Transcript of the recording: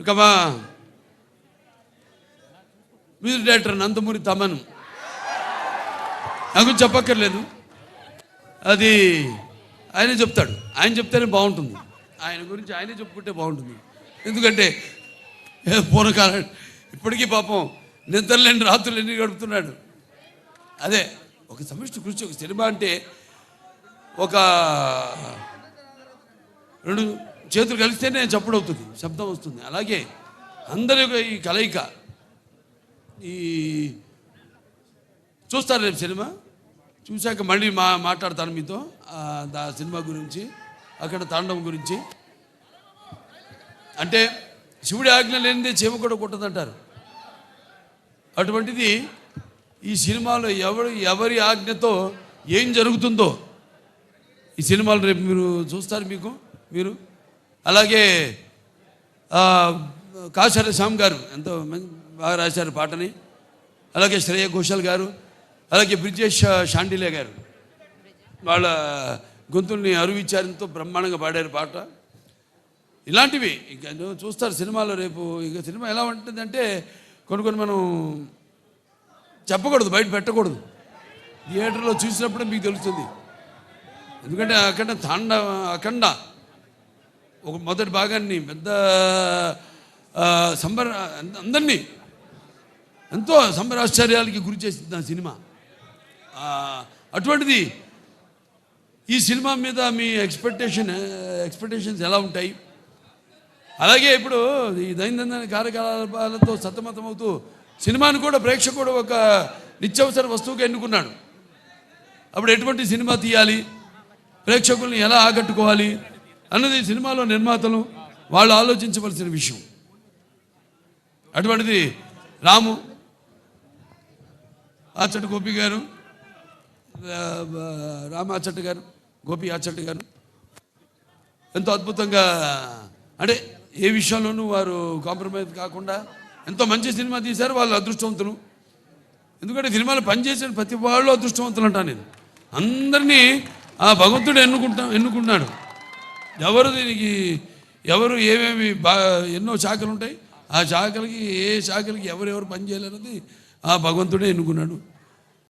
ఇక మా music director Nandamuri Thaman. నాకు చెప్పక్కర్లేదు. అది ఆయనే చెప్తాడు. ఆయన చెప్తేనే బాగుంటుంది. ఆయన గురించి ఆయనే చెప్పుకుంటే బాగుంటుంది. ఎందుకంటే పూర్వకాలం ఇప్పటికీ పాపం నిద్రలేని రాత్రులు ఎన్ని గడుపుతున్నాడు. అదే ఒక సమిష్టి కృషి ఒక సినిమా అంటే ఒక రెండు చేతులు కలిస్తేనే చప్పుడు అవుతుంది శబ్దం వస్తుంది. అలాగే అందరి యొక్క ఈ కలయిక. ఈ చూస్తారు రేపు సినిమా? చూశాక మళ్ళీ మా మాట్లాడతాను మీతో ఆ, దా సినిమా గురించి అక్కడ తాండవం గురించి. అంటే శివుడి ఆజ్ఞ లేనిదే చీమ కూడా కుట్టదంటారు అటువంటిది ఈ సినిమాలో ఎవరు ఎవరి ఆజ్ఞతో ఏం జరుగుతుందో ఈ సినిమాలు రేపు మీరు చూస్తారు మీకు మీరు? అలాగే ఆ, కాశాల శ్యామ్ గారు ఎంతో మం- బాగా రాశారు పాటని. అలాగే శ్రేయ ఘోషాల్ గారు అలాగే బ్రిజేష్ షాండిలే గారు. వాళ్ళ గొంతుల్ని అరువిచ్చారంతో బ్రహ్మాండంగా పాడారు పాట. ఇలాంటివి ఇంకా చూస్తారు సినిమాలో రేపు ఇంకా సినిమా ఎలా ఉంటుందంటే కొన్ని కొన్ని మనం చెప్పకూడదు బయట పెట్టకూడదు. థియేటర్లో చూసినప్పుడే మీకు తెలుస్తుంది. ఎందుకంటే అఖండ తాండ అఖండ. ఒక మొదటి భాగాన్ని పెద్ద సంబర అందరినీ ఎంతో సంబరాశ్చర్యాలకి గురి చేసింది ఆ సినిమా. అటువంటిది ఈ సినిమా మీద మీ ఎక్స్పెక్టేషన్ ఎక్స్పెక్టేషన్స్ ఎలా ఉంటాయి? అలాగే ఇప్పుడు ఈ దైనందిన కార్యకలాపాలతో సతమతమవుతూ సినిమాను కూడా ప్రేక్షకుడు ఒక నిత్యవసర వస్తువుగా ఎన్నుకున్నాడు. అప్పుడు ఎటువంటి సినిమా తీయాలి? ప్రేక్షకుల్ని ఎలా ఆకట్టుకోవాలి? అన్నది సినిమాలో నిర్మాతలు వాళ్ళు ఆలోచించవలసిన విషయం. అటువంటిది రాము ఆచట్ గోపి గారు రామ ఆచటి గారు గోపి ఆచట్ గారు. ఎంతో అద్భుతంగా అంటే ఏ విషయంలోనూ వారు కాంప్రమైజ్ కాకుండా ఎంతో మంచి సినిమా తీశారు వాళ్ళు అదృష్టవంతులు. ఎందుకంటే సినిమాలో పనిచేసిన ప్రతి వాళ్ళు అదృష్టవంతులు అంటాను నేను. అందరినీ ఆ భగవంతుడు ఎన్నుకుంటా ఎన్నుకున్నాడు ఎవరు దీనికి ఎవరు ఏమేమి బా ఎన్నో శాఖలు ఉంటాయి ఆ శాఖలకి ఏ శాఖలకి ఎవరెవరు పనిచేయాలన్నది ఆ భగవంతుడే ఎన్నుకున్నాడు.